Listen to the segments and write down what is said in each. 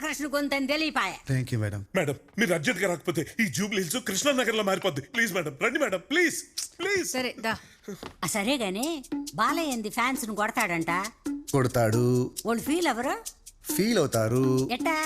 గోపాలకృష్ణ గొంతని తెలియపాయ? Thank you madam madam మీరు అర్జెంట్గా రాకపోతే ఈ జూబ్లీ హిల్స్ కృష్ణానగర్లో మారిపోద్ది. ప్లీజ్ మేడం రండి మేడం ప్లీజ్ ప్లీజ్ సరే దా. ఆ, సరే గాని బాలయ్య ఏంది ఫ్యాన్స్ను కొడతాడంట? కొడతాడు. వాళ్ళు ఫీల్ ఎవరు? ఫీల్ అవుతారు. ఎట్టా?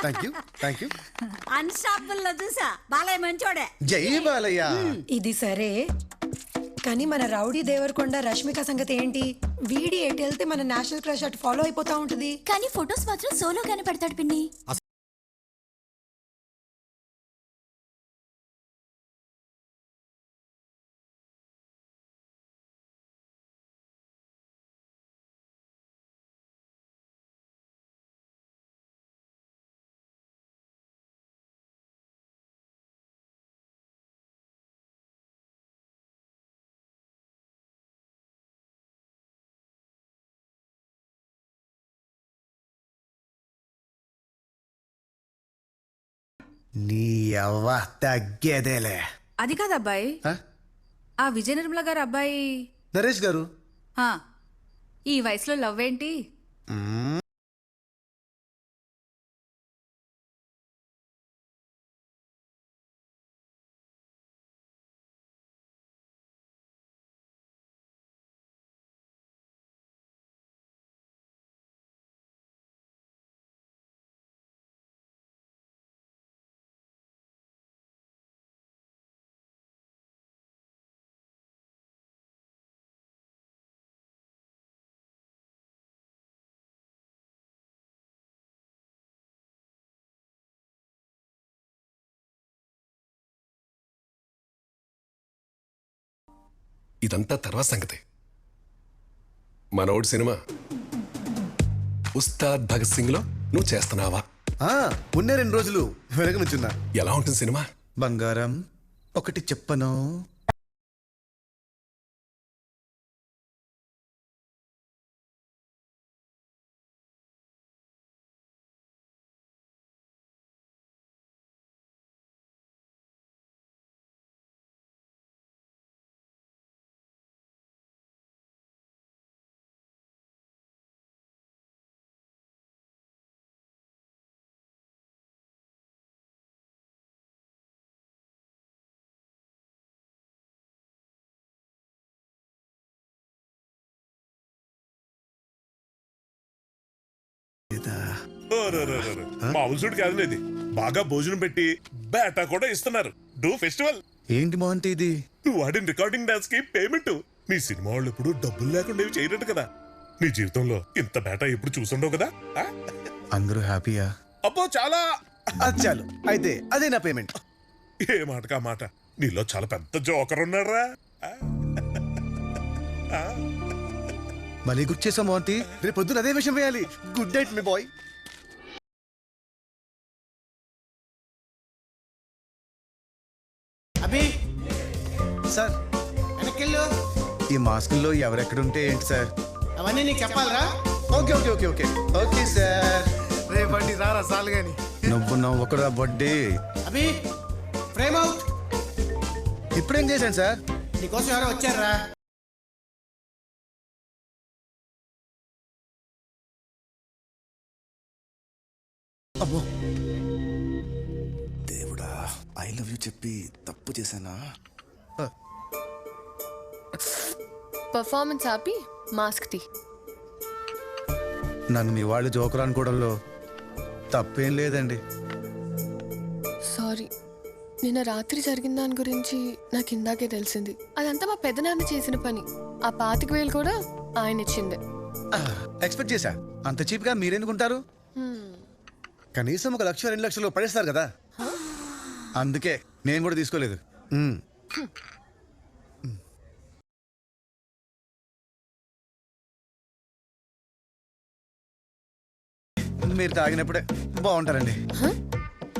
థ్యాంక్ యూ థ్యాంక్ యూ అన్స్టాపుల్లో చూసా. బాలయ్య మంచోడే. జై బాలయ్య. ఇది సరే. కానీ మన రౌడీ దేవరకొండ రష్మిక సంగతి ఏంటి? వీడి ఎటు వెళ్తే మన నేషనల్ క్రష్ అటు ఫాలో అయిపోతా ఉంటది. కానీ ఫొటోస్ మాత్రం సోలోగానే పెడతాడు పిన్ని. నీ అవ్వ తగ్గేదేలే అది కాదు అబ్బాయి. ఆ? ఆ విజయ నిర్మల గారు అబ్బాయి. నరేష్ గారు? ఈ వయసులో లవ్ ఏంటి? ఇదంతా తర్వాత సంగతి. మనోడు సినిమా. ఉస్తాద్ భగత్ సింగ్లో నువ్వు చేస్తున్నావా? ఆ, ఉన్న రెండు రోజులు వెనక నుంచున్నా. ఎలా ఉంటుంది సినిమా? బంగారం ఒకటి చెప్పను. మామూలు సుడు కాదు ఇది బాగా భోజనం పెట్టి బేటా కూడా ఇస్తున్నారు. డూ ఫెస్టివల్. ఏంటి మోహంతి ఇది? నువ్వు వాడిన రికార్డింగ్ డాన్స్కి పేమెంట్. నీ సినిమా వాళ్ళు ఇప్పుడు డబ్బులు లేకుండా ఏవి చేయరట కదా. నీ జీవితంలో ఇంత బేటా ఎప్పుడు చూసుండవు కదా? అందరూ హ్యాపీయా? అబ్బో చాలా. అది చాలు. అయితే అదే నా పేమెంట్. ఏ మాటకా మాట? నీలో చాలా పెద్ద జోకర్ ఉన్నారా మళ్ళీ గుర్తు చేసాం మోహంతి. రేపు పొద్దున అదే విషయం వేయాలి. గుడ్ నైట్ మీ బాయ్ అభి. సార్. వెనకెళ్ళు ఈ మాస్కుల్లో ఎవరెక్కడుంటే ఏంటి సార్? అవన్నీ నీకు చెప్పాలరా? Okay okay okay okay. Okay sir. రేపండి రారా సాలు గాని. నువ్వు నవ్వకుడా బడ్డీ. Abhi frame out. ఇప్పుడేం చేశాను సార్? నీకోసం ఎవరో వచ్చారా చెప్పి తప్పు చేశానా? పర్ఫార్మెన్స్ ఆపి మాస్క్ తీ. నన్ను మీ వాళ్ళు జోకర్ అనుకోవడంలో తప్పేం లేదండి. సారీ నిన్న రాత్రి జరిగిన దాని గురించి నాకు ఇందాకే తెలిసింది. అదంతా మా పెదనాన్న చేసిన పని. ఆ పాతిక వేలు కూడా ఆయన ఇచ్చిందే. ఎక్స్పెక్ట్ చేశా? అంత చీప్గా మీరెందుకుంటారు? కనీసం ఒక లక్ష రెండు లక్షలు పడేస్తారు కదా. అందుకే నేను కూడా తీసుకోలేదు. మీరు తాగినప్పుడే బాగుంటారండి. హ?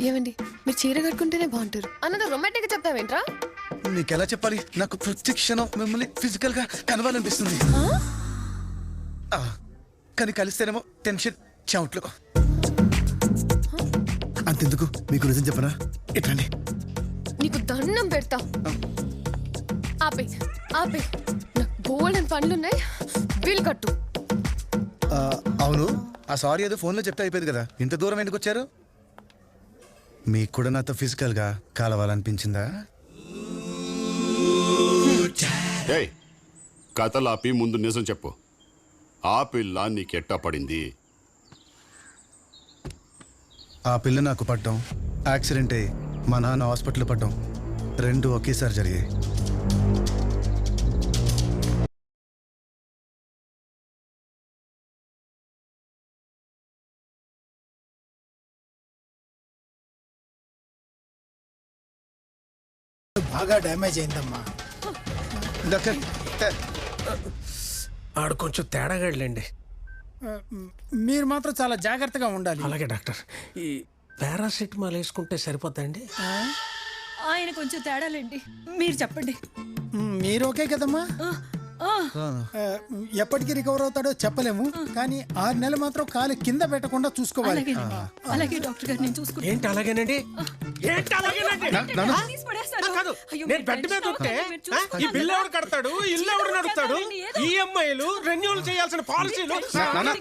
ఏమండి? మీరు చీర కట్టుకుంటేనే బాగుంటారు. అన్నది రొమాంటిక్ చెప్తావేంట్రా? మీకు ఎలా చెప్పాలి? నాకు ప్రతి క్షణం మిమ్మల్ని ఫిజికల్గా కలవాలనిపిస్తుంది ఆ, కానీ కలిస్తేనేమో టెన్షన్ చెమట్లు. అంతెందుకు? మీకు నిజం చెప్పనా? ఇట్లండి నీకు దండం పెడతా. ఆపే ఆపే. నాకు బోల్డెన్ పనులున్నాయి వీలు కట్టు. అవును. ఆ సారీ ఏదో ఫోన్లో చెప్తే అయిపోయింది కదా. ఇంత దూరం ఎందుకు వచ్చారు? మీకు కూడా నాతో ఫిజికల్గా కలవాలనిపించిందా? ఏయ్ కథలాపి ముందు నిజం చెప్పు. ఆ పిల్ల నీకెట్టా పడింది? ఆ పిల్ల నాకు పడ్డం యాక్సిడెంట్ అయ్యి మా నాన్న హాస్పిటల్ పడ్డం రెండు ఒకేసారి జరిగాయి. బాగా డ్యామేజ్ అయిందమ్మా. డాక్టర్ ఆడు కొంచెం తేడాగాడులేండి. మీరు మాత్రం చాలా జాగ్రత్తగా ఉండాలి. అలాగే డాక్టర్. ఈ పారాసెటమాల్ వేసుకుంటే సరిపోద్దండి ఆయన కొంచెం తేడాలండి. మీరు చెప్పండి. మీరు ఓకే కదమ్మా? ఆ, ఎప్పటికి రికవర్ అవుతాడో చెప్పలేము కానీ ఆరు నెలలు మాత్రం కాలు కింద పెట్టకుండా చూసుకోవాలి అలాగే డాక్టర్ గారు నేను చూసుకుంటాను ఏంటి అలాగేనండి ఏంటి అలాగేనండి నా- నాన్న, ఆ, కాదు నేను బెడ్ మీద ఉంటే ఆ, ఈ బిల్లు ఎవరు కడతాడు ఇల్లు ఎవరు నడుపుతాడు ఈఎంఐలు రెన్యూల్ చేయాల్సిన పాలసీలు నాన్న,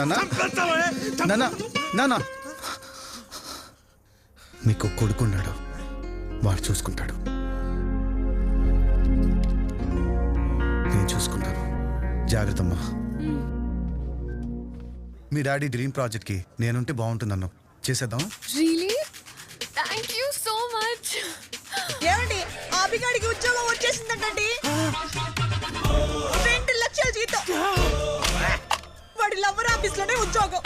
నాన్న, నాన్న నాన్న మీకు కొడుకున్నాడు వాడు చూసుకుంటాడు జాగ్రత్త అమ్మా మీ డాడీ డ్రీమ్ ప్రాజెక్ట్కి నేనుంటే బాగుంటుందన్నా. చేసేద్దాం really? Thank you so much ఏమండి అభిగాడికి ఉద్యోగం వచ్చేసిందండి రెండు లక్షల జీతం. వాడి లవర్ ఆఫీస్లోనే ఉద్యోగం.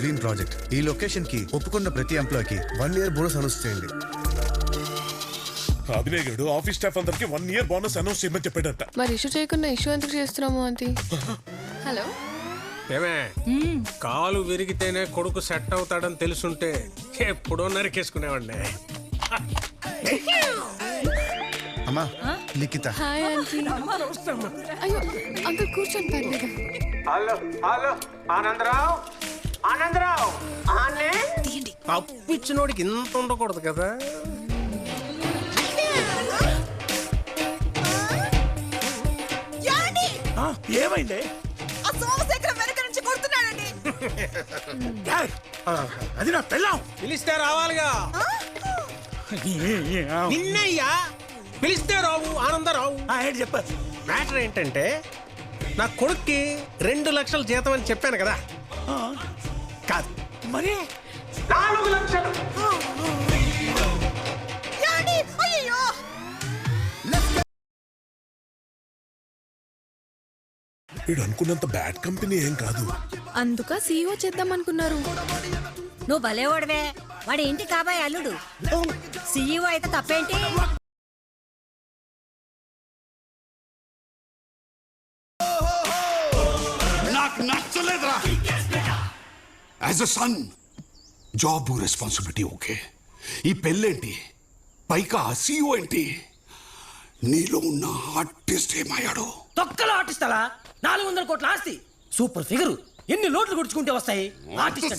డ్రీమ్ ప్రాజెక్ట్ ఈ లొకేషన్కి ఒప్పుకున్న ప్రతి ఎంప్లాయ్కి వన్ ఇయర్ బోనస్ అనౌన్స్ చేయండి. అభినయ్ గడు ఆఫీస్ స్టాఫ్ అందరికి వన్ ఇయర్ బోనస్ అనౌన్స్ చేయమని చెప్పాడట. మరి ఇష్యూ చేయకుండా ఇష్యూ ఎందుకు చేస్తున్నాము అంతి హలో ఏమే కాలు విరిగితేనే కొడుకు సెట్ అవుతాడని తెలుసుంటే ఎప్పుడో నరికేసుకునేవాడిని. అమ్మా లిఖిత హాయ్ ఆంటీ. అయ్యో అంకుల్ కూర్చొని పర్లేదు. Hello hello Anandarao? ఆనందరావు. అప్పిచ్చినోడికి ఇంత ఉండకూడదు కదా. ఏమైంది? ఆ సోమశేఖరం వెనక నుంచి కొడుతున్నాడండి. ఏయ్, ఆ, అది నా పెళ్ళాం. పిలిస్తే రావాలిగా. నిన్నయ్యా పిలిస్తే రావు ఆనందరావు. ఏంటి చెప్ప. మ్యాటర్ ఏంటంటే నా కొడుక్కి రెండు లక్షల జీతం అని చెప్పాను కదా. కాదు. మరి? నాలుగు లక్షలు. వీడు అనుకున్నంత బ్యాడ్ కంపెనీ ఏం కాదు. అందుక సీఈఓ చేద్దాం అనుకున్నారు నువ్వు భలేవాడవే. వాడి ఇంటి కాబోయే అల్లుడు. సీఈఓ అయితే తప్పేంటి? As a son job responsibility okay ఈ పెళ్ళేంటి? పైగా సీఓ ఏంటి? నీలో ఉన్న ఆర్టిస్ట్ ఏమయ్యాడు? తొక్కలో ఆర్టిస్టలా నాలుగు వందల కోట్ల ఆస్తి. Super figure. ఎన్ని లోట్లు గుడుచుకుంటే వస్తాయి? ఆర్టిస్ట్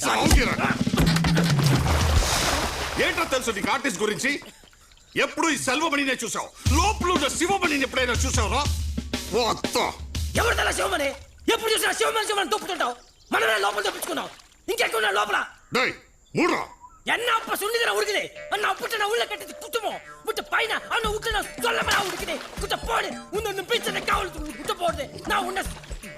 ఏంటో తెలుసు నీకు ఆర్టిస్ట్ గురించి? ఎప్పుడు ఈ సెల్వమణినే చూసావు? లోపల ఉన్న శివమణిని ఎప్పుడైనా చూసావురా? మొత్తం ఎవరి తల శివమని ఎప్పుడు చూసినా శివమని శివమని తొప్పుతుంటావు మనమే లోపల తప్పించుకున్నాం. ఇంకెక్కడ లోపల డేయ్ మూడ్రా ఎన్న అప్ప సున్నిదిరా ఉడికిదే అన్న అప్పుట్ట ఉళ్ళ కట్టేది కుట్టమో ముట్ట పైన అన్న ఉట్టిన చొల్లమరా ఉడికిదే కుట్ట పోడే ఉందన్న పిచ్చన కావాలి కుట్ట పోడే నా ఉన్న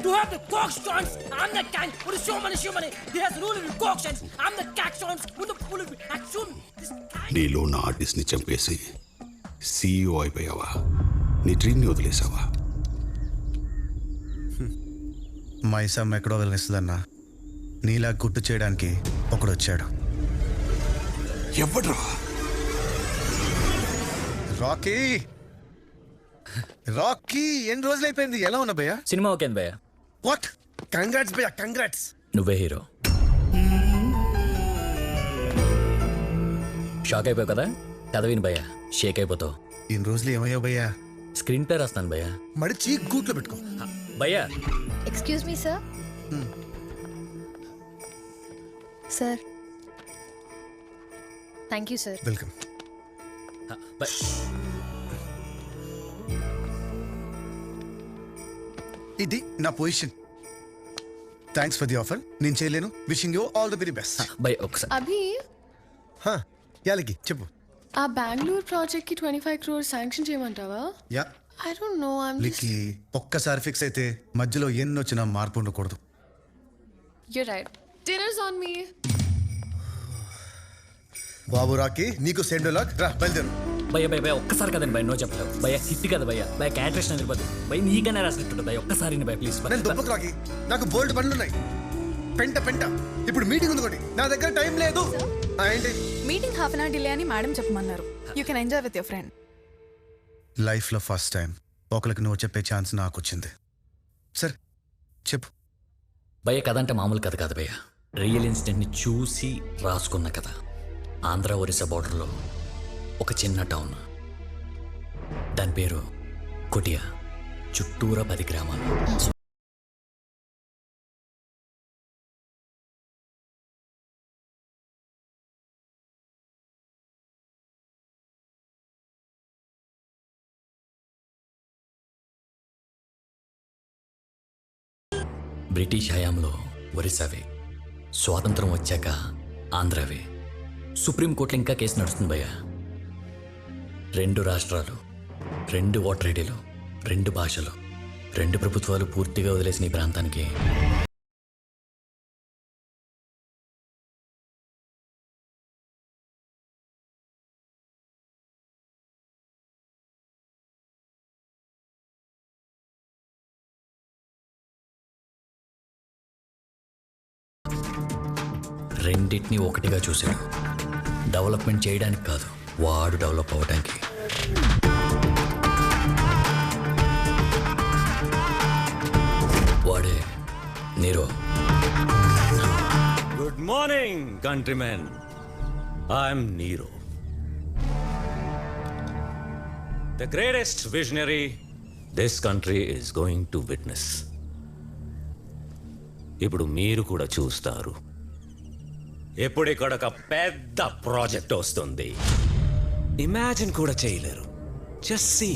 You have the Cox Johns. I'm the Kang. With the showman is showman. He has rule with Cox Johns. I'm the Cax Johns. With the pull with Axon. This Kang. నీలో నా ఆర్టిస్ట్ని చంపేసి సీఈఓ అయిపోయావా నీ డ్రీమ్ని వదిలేసావా మైసమ్మ ఎక్కడో వదిలేస్తుందన్నా నీలా గుర్తు చేయడానికి ఒకడు వచ్చాడు ఎవడ్రా? రాకీ! రాకీ ఎన్ని రోజులు అయిపోయింది ఎలా ఉన్నా భయ్యా? సినిమా ఓకే భయ్య. వాట్? కంగ్రాట్స్ భయ్యా కంగ్రాట్స్. నువ్వే హీరో. షాక్ అయిపోయావు కదా? కథ విని భయ్య. షేక్ అయిపోతావు. ఇన్ని రోజులు ఏమయ్యావు భయ్యా? స్క్రీన్ పే రాస్తాను భయ్య. మడిచి గూట్లో పెట్టుకో. భయ్య. Excuse me sir sir. Thank you sir. Welcome. ఇది నా position. Thanks for the offer నేను చేయలేను. Wishing you all the very best భయ్య ఒకసారి. అభి. యాలకి చెప్పు. ఆ బెంగళూరు ప్రాజెక్ట్కి ట్వంటీ ఫైవ్ క్రోర్ శాంక్షన్ చేయమంటావా yeah I don't know I'm లికి ఒక్కసారి ఫిక్స్ అయితే మధ్యలో ఎన్ని వచ్చినా మార్పు ఉండకూడదు. You right dinners on me బాబు రాకి నీకు సెండ్ లాక్ రా బయలుదేరు. భయ్య భయ్య భయ్య ఒక్కసారి కదండి భయ్య నో చెప్పలేవు. భయ్య హిట్ కదా భయ్య. భయ్య క్యారెక్టర్స్ తిరుపతి భయ్య నీకనే రాసినట్టు భయ్య ఒక్కసారి భయ్య ప్లీజ్ నేను దుబ్బకు రాకి. నాకు బోల్డ్ పనులు ఉన్నాయి పెంట పెంట. ఇప్పుడు మీటింగ్ ఉంది నా దగ్గర టైం లేదు. ఏంటి? Meeting half an hour delay అని మేడం చెప్పమన్నారు. You can enjoy with your friend లైఫ్లో ఫస్ట్ టైం ఒకరికి నువ్వు చెప్పే ఛాన్స్ నాకు వచ్చింది. సరే చెప్పు. భయ్య కథ అంటే మామూలు కథ కాదు భయ్య. రియల్ ఇన్సిడెంట్ని చూసి రాసుకున్న కథ. ఆంధ్ర ఒరిస్సా బార్డర్లో ఒక చిన్న టౌన్. దాని పేరు కొటియా. చుట్టూరా పది గ్రామాలు. బ్రిటిష్ హయాంలో ఒరిస్సావే. స్వాతంత్రం వచ్చాక ఆంధ్రావే. సుప్రీంకోర్టులో ఇంకా కేసు నడుస్తుంది భయ్య. రెండు రాష్ట్రాలు రెండు ఓటర్ ఐడీలు రెండు భాషలు రెండు ప్రభుత్వాలు పూర్తిగా వదిలేసిన ఈ ప్రాంతానికి రెండింటినీ ఒకటిగా చూశాడు. డెవలప్మెంట్ చేయడానికి కాదు వాడు డెవలప్ అవ్వడానికి వాడే Nero. Good morning countryman I'm Nero. The greatest visionary this country is going to witness. ఇప్పుడు మీరు కూడా చూస్తారు. ఎప్పుడు ఇక్కడ ఒక పెద్ద ప్రాజెక్ట్ వస్తుంది. ఇమాజిన్ కూడా చేయలేరు. Just see